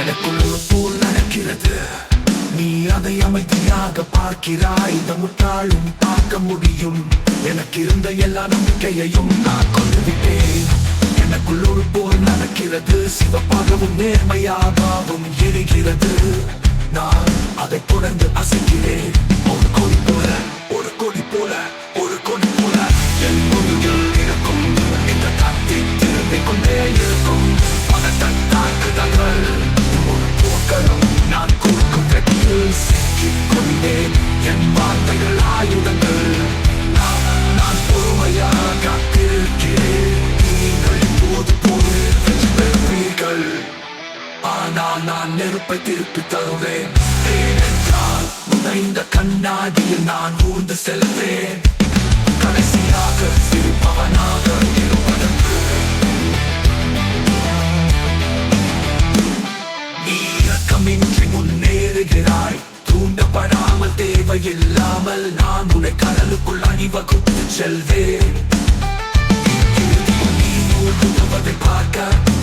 எனக்குள் போல் நடக்கிறது. நீ அதை அமைதியாக பார்க்கிறாய். இந்த முட்டாளும் பார்க்க முடியும். எனக்கு இருந்த எல்லா நம்பிக்கையையும் நான் கொண்டு விட்டேன் எனக்குள் ஒரு போல் நடக்கிறது. சிவப்பாகவும் நேர்மையாகவும் எரிகிறது நான் அதை தொடர்ந்து அசைக்கிறேன். என் ஆயுதங்கள் நான் நான் காத்திருக்கிறேன் நீங்கள் இப்போது போது பெறுவீர்கள் ஆனால் நான் நெருப்பை திருப்பி தருவேன் ஏனென்றால் உடைந்த கண்ணாடியில் நான் ஊர்ந்து செல்வேன் கடைசியாக சிரிப்பவனாக இல்லாமல் நான் உன்னை கடலுக்குள் அணிவகுத்து செல்வேன். பார்க்க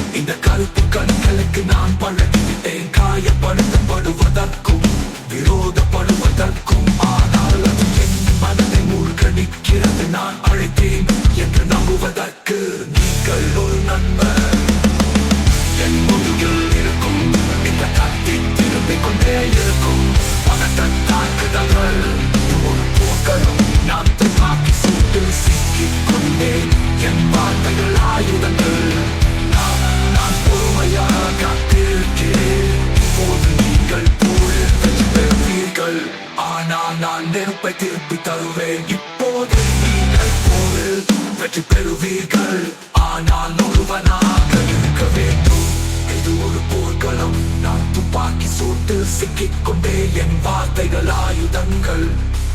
நான் நெருப்பை திருப்பி தருவேன் இப்போது நீங்கள் போரில் வெற்றி பெறுவீர்கள். ஆனால் ஒருவனாக இருக்க வேண்டும். இது ஒரு போர்க்களம். நான் துப்பாக்கி சூட்டு சிக்கிக் கொண்டே என் வார்த்தைகள் ஆயுதங்கள்.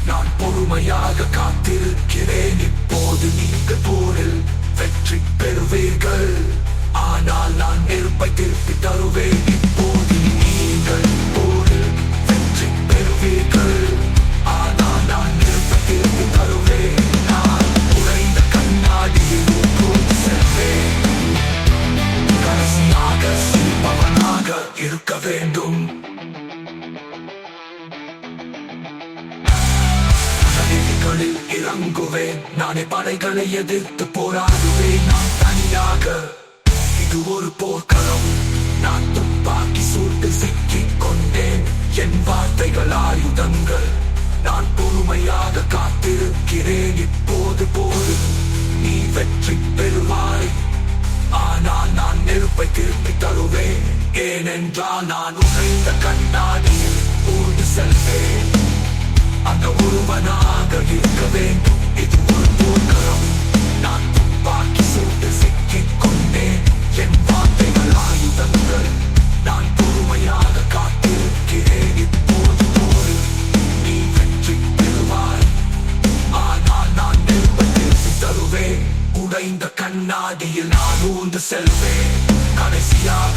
நான் பொறுமையாக காத்திருக்கிறேன். இப்போது நீங்கள் போரில் வெற்றி பெறுவீர்கள். ஆனால் நான் நெருப்பை திருப்பி தருவேன். இருக்க வேண்டும் சதிகளில் இறங்குவேன் நானே படைகளை எதிர்த்து போராடுவேன் நான் தனியாக இது ஒரு போர்க்களம் நான் துப்பாக்கி சூட்டு சிக்கிக் கொண்டேன் என் வார்த்தைகள் ஆயுதங்கள் நான் பொறுமையாக காத்திருக்கிறேன் இப்போது போது நீ வெற்றி பெறுவாய் ஆனால் நான் நெருப்பை திருப்பி தருவேன் ஏனென்றால் நான் உடைந்த கண்ணாடியில் ஊர்ந்து செல்வேன். அந்த ஒருவனாக இருக்க வேண்டும். இது ஒரு போர்க்களம் நான் துப்பாக்கி சூட்டு சிக்கிக் கொண்டேன். என் வார்த்தைகள் ஆயுதங்கள். நான் பொறுமையாக காத்திருக்கிறேன். இப்போது போது நீ வெற்றி பெறுவாய். ஆனால் நான் நெருப்பை திருப்பி தருவேன் உடைந்த கண்ணாடியில் நான் ஊர்ந்து செல்வேன். கடைசியாக